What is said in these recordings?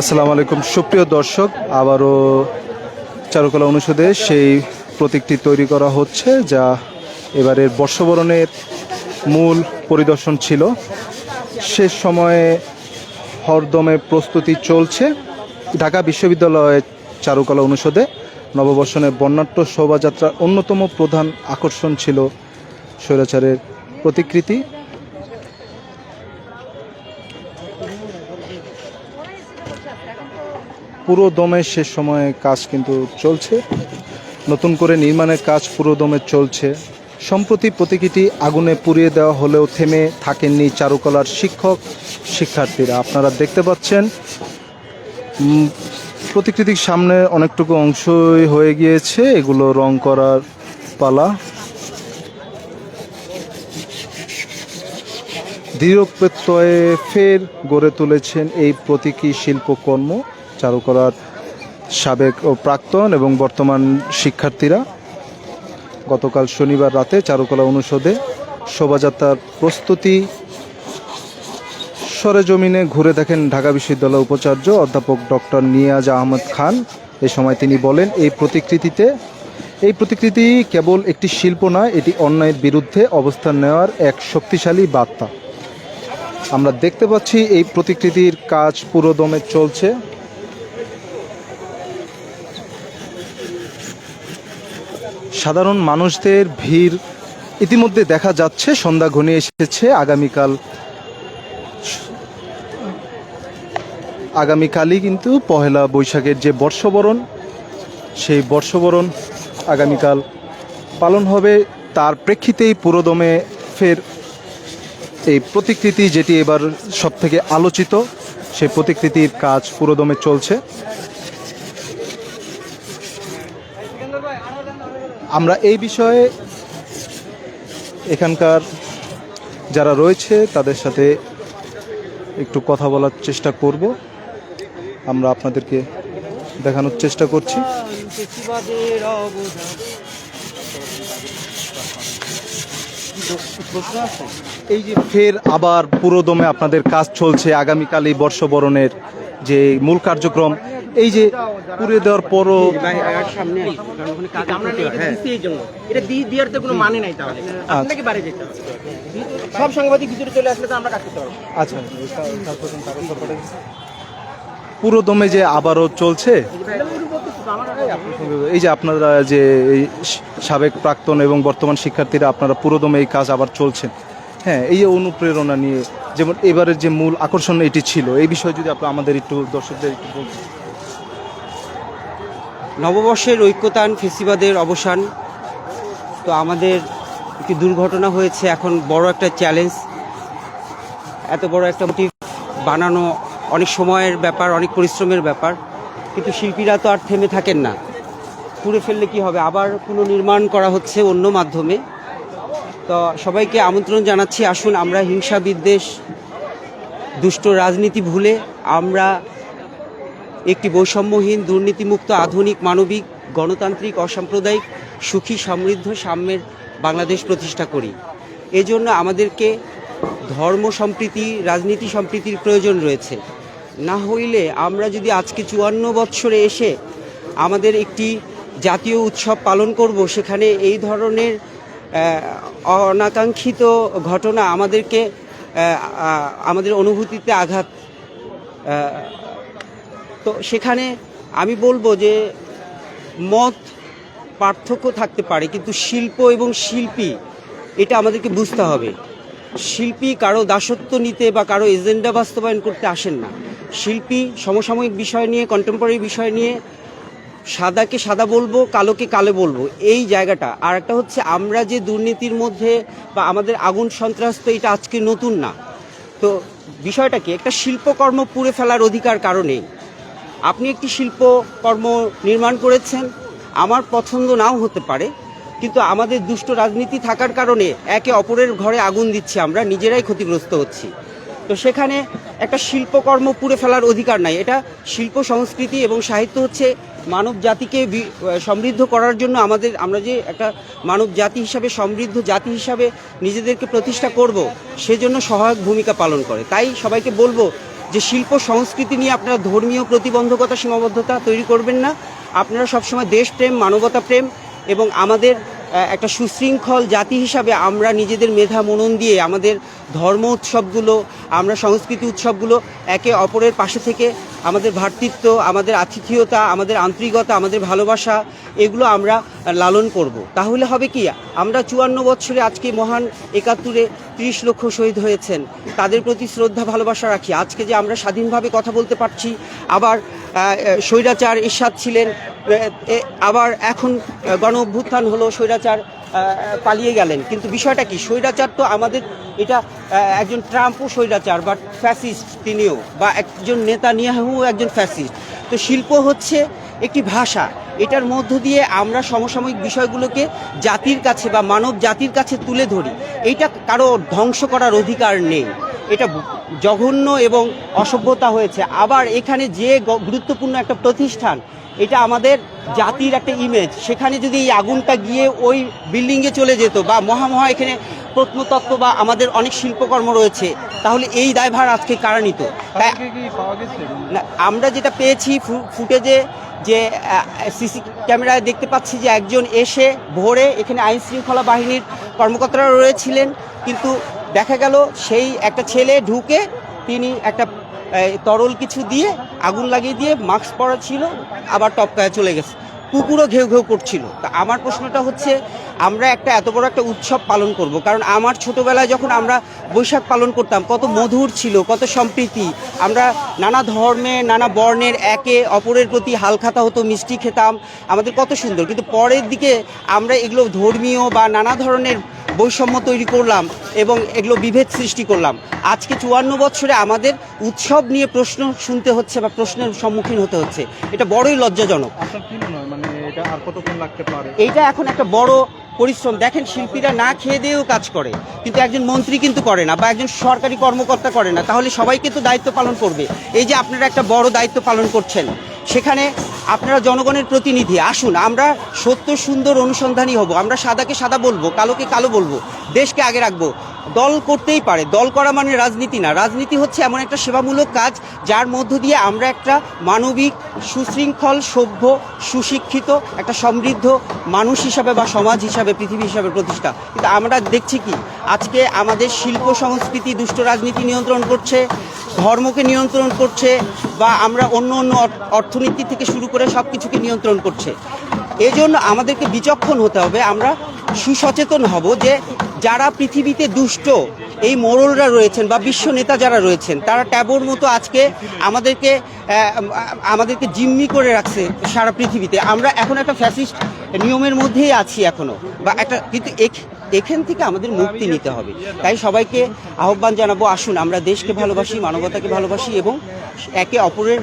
আসসালামু আলাইকুম। সুপ্রিয় দর্শক, আবারও চারুকলা অনুষদে সেই প্রতীকটি তৈরি করা হচ্ছে, যা এবারের বর্ষবরণের মূল পরিদর্শন ছিল। শেষ সময়ে হরদমে প্রস্তুতি চলছে ঢাকা বিশ্ববিদ্যালয়ের চারুকলা অনুষদে। নববর্ষণের বর্ণাঢ্য শোভাযাত্রার অন্যতম প্রধান আকর্ষণ ছিল স্বৈরাচারের প্রতিকৃতি। পুরো দমে শেষ সময়ে কাজ কিন্তু চলছে। নতুন করে নির্মাণের কাজ পুরো দমে চলছে। সম্প্রতি প্রতীকীটি আগুনে পুড়িয়ে দেওয়া হলেও থেমে থাকেননি চারুকলার শিক্ষক, শিক্ষার্থীরা। আপনারা দেখতে পাচ্ছেন প্রতিকৃতির সামনে অনেকটুকু অংশই হয়ে গিয়েছে। এগুলো রং করার পালা। দৃঢ় প্রত্যয়ে ফের গড়ে তুলেছেন এই প্রতীকী শিল্পকর্ম, চারুকলার সাবেক ও প্রাক্তন এবং বর্তমান শিক্ষার্থীরা। গতকাল শনিবার রাতে চারুকলা অনুষদে শোভাযাত্রার প্রস্তুতি সরেজমিনে ঘুরে দেখেন ঢাকা বিশ্ববিদ্যালয় উপাচার্য অধ্যাপক ডক্টর নিয়াজ আহমদ খান। এ সময় তিনি বলেন, এই প্রতিকৃতিতে, এই প্রতিকৃতি কেবল একটি শিল্প নয়, এটি অন্যায়ের বিরুদ্ধে অবস্থান নেওয়ার এক শক্তিশালী বার্তা। আমরা দেখতে পাচ্ছি এই প্রতিকৃতির কাজ পুরো দমে চলছে। সাধারণ মানুষদের ভিড় ইতিমধ্যে দেখা যাচ্ছে, সন্ধ্যা ঘনিয়ে এসেছে। আগামীকাল আগামীকালই কিন্তু পহেলা বৈশাখের যে বর্ষবরণ, সেই বর্ষবরণ আগামীকাল পালন হবে। তার প্রেক্ষিতেই পুরোদমে ফের এই প্রতিকৃতি যেটি এবার সব থেকে আলোচিত, সেই প্রতিকৃতির কাজ পুরোদমে চলছে। আমরা এই বিষয়ে এখানকার যারা রয়েছে তাদের সাথে একটু কথা বলার চেষ্টা করব। আমরা আপনাদেরকে দেখানোর চেষ্টা করছি। এই যে ফের আবার পুরোদমে আপনাদের কাজ চলছে আগামীকাল এই বর্ষবরণের যে মূল কার্যক্রম। এই যে পুড়ে দেওয়ার পরও আচ্ছা। পুরো দমে যে আবারও চলছে, এই যে আপনারা যে এই সাবেক প্রাক্তন এবং বর্তমান শিক্ষার্থীরা আপনারা পুরোদমে এই কাজ আবার চলছেন। হ্যাঁ এই যে অনুপ্রেরণা নিয়ে, যেমন এবারের যে মূল আকর্ষণ এটি ছিল, এই বিষয়ে যদি আপনি আমাদের একটু দর্শকদের একটু বলতেন নববর্ষের ঐক্যতান ফেসিবাদের অবসান, তো আমাদের একটি দুর্ঘটনা হয়েছে, এখন বড় একটা চ্যালেঞ্জ এত বড় একটা মোটিভ বানানো অনেক সময়ের ব্যাপার, অনেক পরিশ্রমের ব্যাপার, কিন্তু শিল্পীরা তো আর থেমে থাকেন না। পুড়ে ফেললে কি হবে? আবার পুনর্নির্মাণ করা হচ্ছে অন্য মাধ্যমে। তো সবাইকে আমন্ত্রণ জানাচ্ছি, আসুন, আমরা হিংসা বিদ্বেষ, দুষ্ট রাজনীতি ভুলে আমরা একটি বৈষম্যহীন, দুর্নীতিমুক্ত, আধুনিক, মানবিক, গণতান্ত্রিক, অসাম্প্রদায়িক, সুখী, সমৃদ্ধ, সাম্যের বাংলাদেশ প্রতিষ্ঠা করি। এজন্য আমাদেরকে ধর্ম সম্প্রীতি, রাজনীতি সম্প্রীতির প্রয়োজন রয়েছে। না হইলে আমরা যদি আজকে চুয়ান্ন বৎসরে এসে আমাদের একটি জাতীয় উৎসব পালন করব, সেখানে এই ধরনের অনাকাঙ্ক্ষিত ঘটনা আমাদেরকে আমাদের অনুভূতিতে আঘাত তো সেখানে আমি বলব যে মত পার্থক্য থাকতে পারে, কিন্তু শিল্প এবং শিল্পী, এটা আমাদেরকে বুঝতে হবে। শিল্পী কারও দাসত্ব নিতে বা কারও এজেন্ডা বাস্তবায়ন করতে আসেন না। শিল্পী সমসাময়িক বিষয় নিয়ে কন্টেম্পোরারি বিষয় নিয়ে সাদাকে সাদা বলব, কালোকে কালো বলব, এই জায়গাটা। আর একটা হচ্ছে আমরা যে দুর্নীতির মধ্যে বা আমাদের আগুন সন্ত্রাস তো এটা আজকে নতুন না। তো বিষয়টা কি? একটা শিল্পকর্ম পুড়ে ফেলার অধিকার কারণে আপনি একটি শিল্পকর্ম নির্মাণ করেছেন, আমার পছন্দ নাও হতে পারে কিন্তু আমাদের দুষ্ট রাজনীতি থাকার কারণে একে অপরের ঘরে আগুন দিচ্ছি আমরা, নিজেরাই ক্ষতিগ্রস্ত হচ্ছি। তো সেখানে একটা শিল্পকর্ম পুড়ে ফেলার অধিকার নাই। এটা শিল্প, সংস্কৃতি এবং সাহিত্য হচ্ছে মানব জাতিকে সমৃদ্ধ করার জন্য আমাদের, আমরা যে একটা মানব জাতি হিসাবে, সমৃদ্ধ জাতি হিসাবে নিজেদেরকে প্রতিষ্ঠা করব, সেজন্য সহায়ক ভূমিকা পালন করে। তাই সবাইকে বলব যে শিল্প, সংস্কৃতি নিয়ে আপনারা ধর্মীয় প্রতিবন্ধকতা, সীমাবদ্ধতা তৈরি করবেন না। আপনারা সবসময় দেশপ্রেম মানবতা প্রেম এবং আমাদের একটা সুশৃঙ্খল জাতি হিসাবে আমরা নিজেদের মেধা মনন দিয়ে আমাদের ধর্ম উৎসবগুলো, আমরা সংস্কৃতি উৎসবগুলো একে অপরের পাশে থেকে আমাদের ভ্রাতৃত্ব আমাদের আতিথেয়তা, আমাদের আন্তরিকতা, আমাদের ভালোবাসা, এগুলো আমরা লালন করব। তাহলে হবে কি, আমরা চুয়ান্ন বছরে আজকে মহান একাত্তরে ত্রিশ লক্ষ শহীদ হয়েছেন। তাদের প্রতি শ্রদ্ধা, ভালোবাসা রাখি। আজকে যে আমরা স্বাধীনভাবে কথা বলতে পারছি, আবার স্বৈরাচার ইরশাদ ছিলেন আবার এখন গণ অভ্যুত্থান হলো, স্বৈরাচার পালিয়ে গেলেন। কিন্তু বিষয়টা কি, স্বৈরাচার তো আমাদের এটা একজন ট্রাম্পও স্বৈরাচার বা ফ্যাসিস্ট তিনিও, বা একজন নেতা নিয়াহু একজন ফ্যাসিস্ট তো শিল্প হচ্ছে একটি ভাষা, এটার মধ্য দিয়ে আমরা সমসাময়িক বিষয়গুলোকে জাতির কাছে বা মানব জাতির কাছে তুলে ধরি। এইটা কারও ধ্বংস করার অধিকার নেই। এটা জঘন্য এবং অসভ্যতা হয়েছে। আবার এখানে যে গুরুত্বপূর্ণ একটা প্রতিষ্ঠান, এটা আমাদের জাতির একটা ইমেজ সেখানে যদি এই আগুনটা গিয়ে ওই বিল্ডিংয়ে চলে যেত বা মহামহা এখানে প্রত্নতত্ত্ব বা আমাদের অনেক শিল্পকর্ম রয়েছে তাহলে এই দায়ভার আজকে কারা নিত? তাই আমরা যেটা পেয়েছি ফুটেজে যে সিসি ক্যামেরায় দেখতে পাচ্ছি যে একজন এসে ভোরে এখানে আইন শৃঙ্খলা বাহিনীর কর্মকর্তারা রয়েছিলেন কিন্তু দেখা গেল সেই একটা ছেলে ঢুকে তিনি একটা তরল কিছু দিয়ে আগুন লাগিয়ে দিয়ে মাস্ক পরা ছিল আবার টপকায় চলে গেছে। কুকুরও ঘেউ ঘেউ করছিল। তা আমার প্রশ্নটা হচ্ছে, আমরা একটা এত বড় একটা উৎসব পালন করব, কারণ আমার ছোটবেলায় যখন আমরা বৈশাখ পালন করতাম, কত মধুর ছিল, কত সম্প্রীতি। আমরা নানা ধর্মে, নানা বর্ণের একে অপরের প্রতি হালখাতা হতো, মিষ্টি খেতাম, আমাদের কত সুন্দর। কিন্তু পরের দিকে আমরা এগুলো ধর্মীয় বা নানা ধরনের বৈষম্য তৈরি করলাম এবং এগুলো বিভেদ সৃষ্টি করলাম। আজকে চুয়ান্ন বছরে আমাদের উৎসব নিয়ে প্রশ্ন শুনতে হচ্ছে বা প্রশ্নের সম্মুখীন হতে হচ্ছে। এটা বড়ই লজ্জাজনক। মনে এটা এখন একটা বড় পরিশ্রম। দেখেন শিল্পীরা না খেয়ে দিয়েও কাজ করে কিন্তু একজন মন্ত্রী কিন্তু করে না বা একজন সরকারি কর্মকর্তা করে না। তাহলে সবাইকে তো দায়িত্ব পালন করবে। এই যে আপনারা একটা বড় দায়িত্ব পালন করছেন সেখানে আপনারা জনগণের প্রতিনিধি, আসুন, আমরা সত্য সুন্দর অনুসন্ধানী হব, আমরা সাদাকে সাদা বলব, কালোকে কালো বলব, দেশকে আগে রাখব। দল করতেই পারে। দল করা মানে রাজনীতি না। রাজনীতি হচ্ছে এমন একটা সেবামূলক কাজ, যার মধ্য দিয়ে আমরা একটা মানবিক, সুশৃঙ্খল, সভ্য, সুশিক্ষিত, একটা সমৃদ্ধ মানুষ হিসাবে বা সমাজ হিসাবে, পৃথিবী হিসাবে প্রতিষ্ঠা। কিন্তু আমরা দেখছি কি? আজকে আমাদের শিল্প সংস্কৃতি দুষ্ট রাজনীতি নিয়ন্ত্রণ করছে, ধর্মকে নিয়ন্ত্রণ করছে, বা আমরা অন্য অন্য অর্থনীতি থেকে শুরু করে সব কিছুকে নিয়ন্ত্রণ করছে। এজন্য আমাদেরকে বিচক্ষণ হতে হবে। আমরা সুসচেতন হব যে যারা পৃথিবীতে দুষ্ট, এই মোড়লরা রয়েছেন বা বিশ্ব নেতা যারা রয়েছেন, তারা ট্যাবোর মতো আজকে আমাদেরকে আমাদেরকে জিম্মি করে রাখছে সারা পৃথিবীতে। আমরা এখন একটা ফ্যাসিস্ট নিয়মের মধ্যেই আছি এখনও। বা একটা, কিন্তু এখ- এখান থেকে আমাদের মুক্তি নিতে হবে। তাই সবাইকে আহ্বান জানাব, আসুন, আমরা দেশকে ভালোবাসি, মানবতাকে ভালোবাসি এবং একে অপরের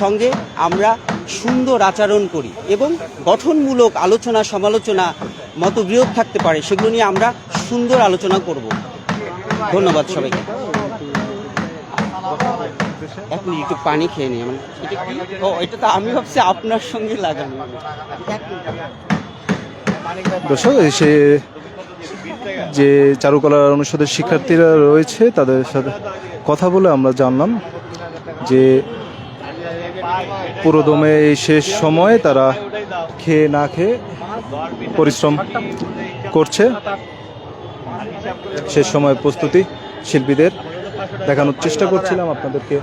সঙ্গে আমরা সুন্দর আচরণ করি এবং গঠনমূলক আলোচনা, সমালোচনা, মতবিরোধ থাকতে পারে, সেগুলো নিয়ে আমরা সুন্দর আলোচনা করব। ধন্যবাদ সবাইকে। মিনিট, একটু পানি খেয়ে নিই আমার। এটা কি? ও, এটা তো আমি ভাবছি আপনার সঙ্গে লাগানো। দর্শক এসে যে চারুকলা অনুষদের শিক্ষার্থীরা রয়েছে, তাদের সাথে কথা বলে আমরা জানলাম যে পুরোদমে এই শেষ সময়ে তারা খেয়ে না খেয়ে পরিশ্রম করছে। শেষ সময় প্রস্তুতি শিল্পীদের দেখানোর চেষ্টা করছিলাম আপনাদেরকে।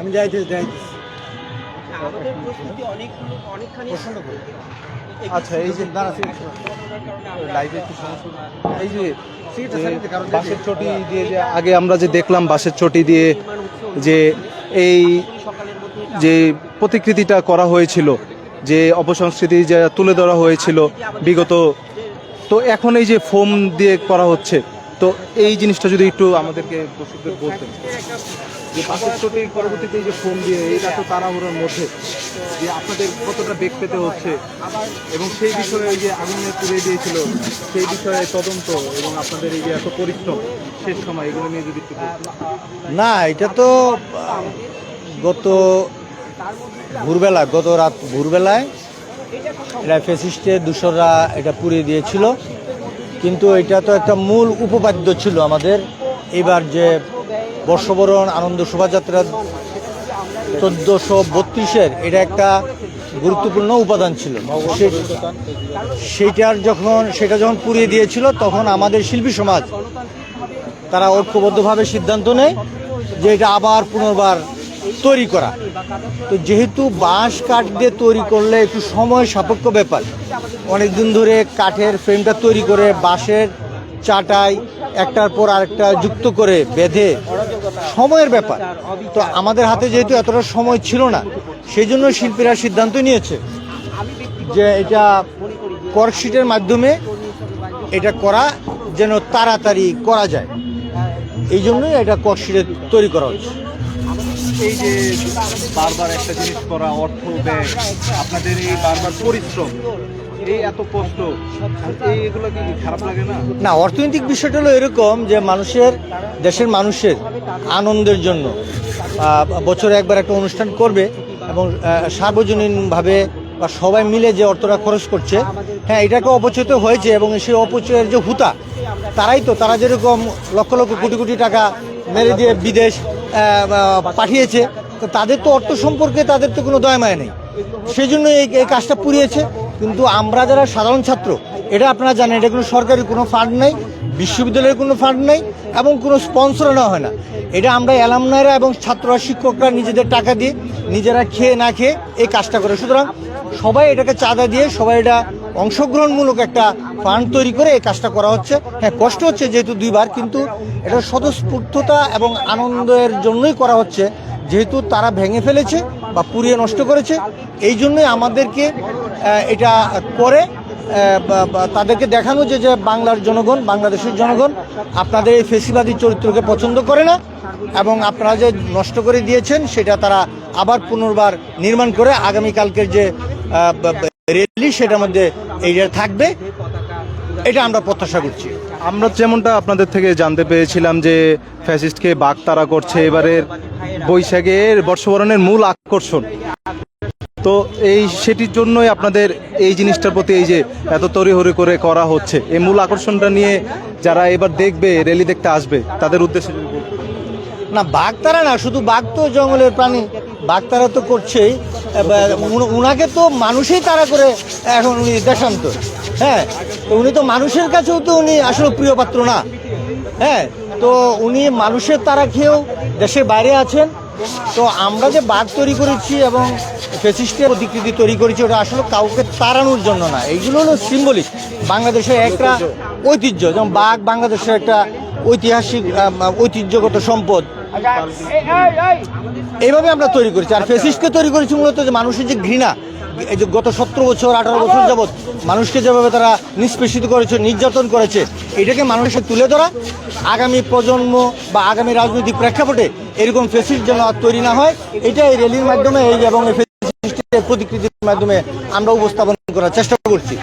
আমি যাইতেছি যাইতেছি। আচ্ছা এই যে লাইভে একটু সমস্যা এই যে চটি দিয়ে যে আগে আমরা যে দেখলাম বাঁশের চটি দিয়ে যে এই যে প্রতিকৃতিটা করা হয়েছিল যে অপসংস্কৃতি যা তুলে ধরা হয়েছিল বিগত তো এখন এই যে ফোম দিয়ে করা হচ্ছে তো এই জিনিসটা যদি একটু আমাদেরকে বলতেন। যে বাসের চোটে পরবর্তীতে যে ফোন দিয়ে এটা তো তাড়াহুড়োর মধ্যে, যে আপনাদের কতটা বেগ পেতে হচ্ছে? এবং সেই বিষয়ে যে আগুনে পুড়িয়ে দিয়েছিল, সেই বিষয়ে তদন্ত এবং আপনাদের এই যে এত পরিশ্রম, শেষ সময় এগুলো নিয়ে যদি না, এটা তো, গত ভোরবেলা, গত রাত ভোরবেলায় এটা ফেসিস্টে দূষররা এটা পুড়িয়ে দিয়েছিল। কিন্তু এটা তো একটা মূল উপপাদ্য ছিল আমাদের। এবার যে বর্ষবরণ, আনন্দ শোভাযাত্রা, চোদ্দোশো বত্রিশের এটা একটা গুরুত্বপূর্ণ উপাদান ছিল। সে- সেইটার যখন সেটা যখন পুড়িয়ে দিয়েছিল, তখন আমাদের শিল্পী সমাজ, তারা ঐক্যবদ্ধভাবে সিদ্ধান্ত নেয় যে এটা আবার পুনর্বার তৈরি করা। তো যেহেতু বাঁশ কাঠ দিয়ে তৈরি করলে একটু সময় সাপেক্ষ ব্যাপার অনেক দিন ধরে কাঠের ফ্রেমটা তৈরি করে বাঁশের চাটাই একটার পর আরেকটা যুক্ত করে বেঁধে সময়ের ব্যাপার। তো আমাদের হাতে যেহেতু এতটা সময় ছিল না সেই জন্য শিল্পীরা সিদ্ধান্ত নিয়েছে যে এটা কর্কশিটের মাধ্যমে এটা করা যেন তাড়াতাড়ি করা যায়। এই জন্যই এটা কর্কশিটে তৈরি করা হচ্ছে। এই যে বারবার একটা জিনিস করা অর্থ ব্যয়, আপনাদের এই বারবার পরিশ্রম না? অর্থনৈতিক বিষয়টা হলো এরকম যে মানুষের, দেশের মানুষের আনন্দের জন্য বছরে একবার একটা অনুষ্ঠান করবে এবং সার্বজনীনভাবে বা সবাই মিলে যে অর্থটা খরচ করছে হ্যাঁ এটাকে অপচয় হয়েছে এবং সেই অপচয়ের যে হুতা, তারাই তো, তারা যেরকম লক্ষ লক্ষ কোটি কোটি টাকা মেরে দিয়ে বিদেশ পাঠিয়েছে, তো তাদের তো অর্থ সম্পর্কে তাদের তো কোনো দয়া মায় নেই। সেই জন্য এই কাজটা পুড়িয়েছে। কিন্তু আমরা যারা সাধারণ ছাত্র, এটা আপনারা জানেন, এটা কোনো সরকারি কোনো ফান্ড নেই, বিশ্ববিদ্যালয়ের কোনো ফান্ড নেই, এবং কোনো স্পন্সর নেওয়া হয় না। এটা আমরা অ্যালামনাইরা এবং ছাত্ররা, শিক্ষকরা নিজেদের টাকা দিয়ে নিজেরা খেয়ে না খেয়ে এই কাজটা করে। সুতরাং সবাই এটাকে চাঁদা দিয়ে সবাই এটা অংশগ্রহণমূলক একটা ফান্ড তৈরি করে এই কাজটা করা হচ্ছে। হ্যাঁ কষ্ট হচ্ছে যেহেতু দুইবার, কিন্তু এটা স্বতঃস্ফূর্ততা এবং আনন্দের জন্যই করা হচ্ছে। যেহেতু তারা ভেঙে ফেলেছে বা পুড়িয়ে নষ্ট করেছে, এই জন্যই আমাদেরকে এটা করে তাদেরকে দেখানো যে যে বাংলার জনগণ, বাংলাদেশের জনগণ আপনাদের এই ফেসিবাদী চরিত্রকে পছন্দ করে না এবং আপনারা যে নষ্ট করে দিয়েছেন, সেটা তারা আবার পুনর্বার নির্মাণ করে আগামীকালকের যে র্যালি সেটার মধ্যে এইটা থাকবে, এটা আমরা প্রত্যাশা করছি। আমরা যেমনটা আপনাদের থেকে জানতে পেরেছিলাম যে, ফ্যাসিস্টকে বাগতারা করছে, এবারের বৈশাখের বর্ষবরণের মূল আকর্ষণ। তো এই সেটির জন্যই আপনাদের এই জিনিসটার প্রতি এই যে এত তড়িহড়ি করে করা হচ্ছে, এই মূল আকর্ষণটা নিয়ে যারা এবার দেখবে র্যালি দেখতে আসবে, তাদের উদ্দেশ্যে না বাঘ তারা না, শুধু বাঘ তো জঙ্গলের প্রাণী বাঘ তারা তো করছেই। উনাকে তো মানুষই তারা করে এখন উনি দেশান্ত হ্যাঁ উনি তো মানুষের কাছেও তো উনি আসলে প্রিয় পাত্র না। হ্যাঁ তো উনি মানুষের তারা খেয়েও দেশের বাইরে আছেন। তো আমরা যে বাঘ তৈরি করেছি এবং ফেসিস্টের প্রতিকৃতি তৈরি করেছি, ওটা আসলে কাউকে তাড়ানোর জন্য না। এইগুলো হলো সিম্বলিক বাংলাদেশের একটা ঐতিহ্য, যেমন বাঘ বাংলাদেশের একটা ঐতিহাসিক ঐতিহ্যগত সম্পদ। এইভাবে আমরা তৈরি করেছি। আর ফেসিস্টকে তৈরি করেছি মূলত যে মানুষের যে ঘৃণা, এই যে গত সতেরো বছর, আঠারো বছর যাবৎ মানুষকে যেভাবে তারা নিষ্পেষিত করেছে, নির্যাতন করেছে, এটাকে মানুষের তুলে ধরা, আগামী প্রজন্ম বা আগামী রাজনৈতিক প্রেক্ষাপটে এরকম ফেসিস্ট যেন আর তৈরি না হয় এটা এই র্যালির মাধ্যমে এই এবং এই প্রতিকৃতির মাধ্যমে আমরা উপস্থাপন করার চেষ্টা করছি।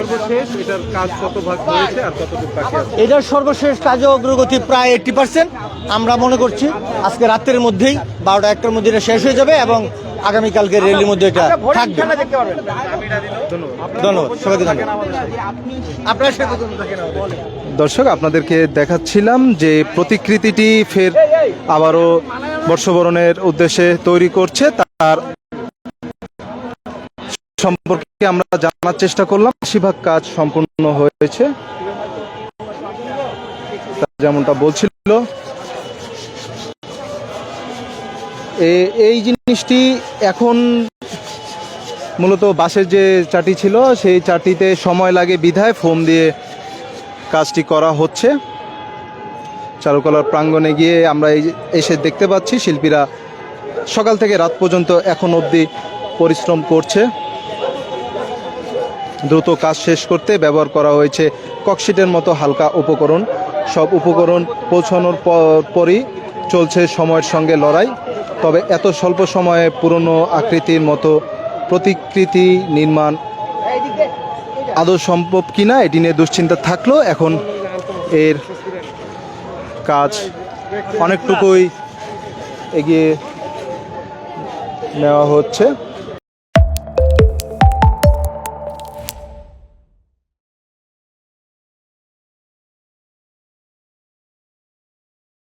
সর্বশেষ এটার কাজ কত ভাগ হয়েছে আর কতটুকু বাকি আছে? এটার সর্বশেষ কাজে অগ্রগতি প্রায় এইটটি পার্সেন্ট আমরা মনে করছি আজকে রাত্রের মধ্যেই বারোটা একটার মধ্যে এটা শেষ হয়ে যাবে এবং আগামীকালকে রেলির মধ্যে এটা থাকবে। ধন্যবাদ সবাইকে ধন্যবাদ। দর্শক আপনাদেরকে দেখাচ্ছিলাম যে প্রতিকৃতিটি ফের আবারও বর্ষবরণের উদ্দেশ্যে তৈরি করছে। তার সম্পর্কে আমরা জানার চেষ্টা করলাম। বেশিরভাগ কাজ সম্পূর্ণ হয়েছে। যেমনটা বলছিল এই জিনিসটি এখন মূলত বাসের যে চাটি ছিল, সেই চাটিতে সময় লাগে বিধায় ফোম দিয়ে কাজটি করা হচ্ছে। চারুকলার প্রাঙ্গণে গিয়ে আমরা এসে দেখতে পাচ্ছি শিল্পীরা সকাল থেকে রাত পর্যন্ত এখন অবধি পরিশ্রম করছে। দ্রুত কাজ শেষ করতে ব্যবহার করা হয়েছে। ককশিটের মতো হালকা উপকরণ। সব উপকরণ পৌঁছানোর পর- পরই চলছে সময়ের সঙ্গে লড়াই। তবে এত স্বল্প সময়ে পুরনো আকৃতির মতো প্রতিকৃতি নির্মাণ আদৌ সম্ভব কিনা, এটি নিয়ে দুশ্চিন্তা থাকলেও এখন এর কাজ অনেকটুকুই এগিয়ে নেওয়া হচ্ছে।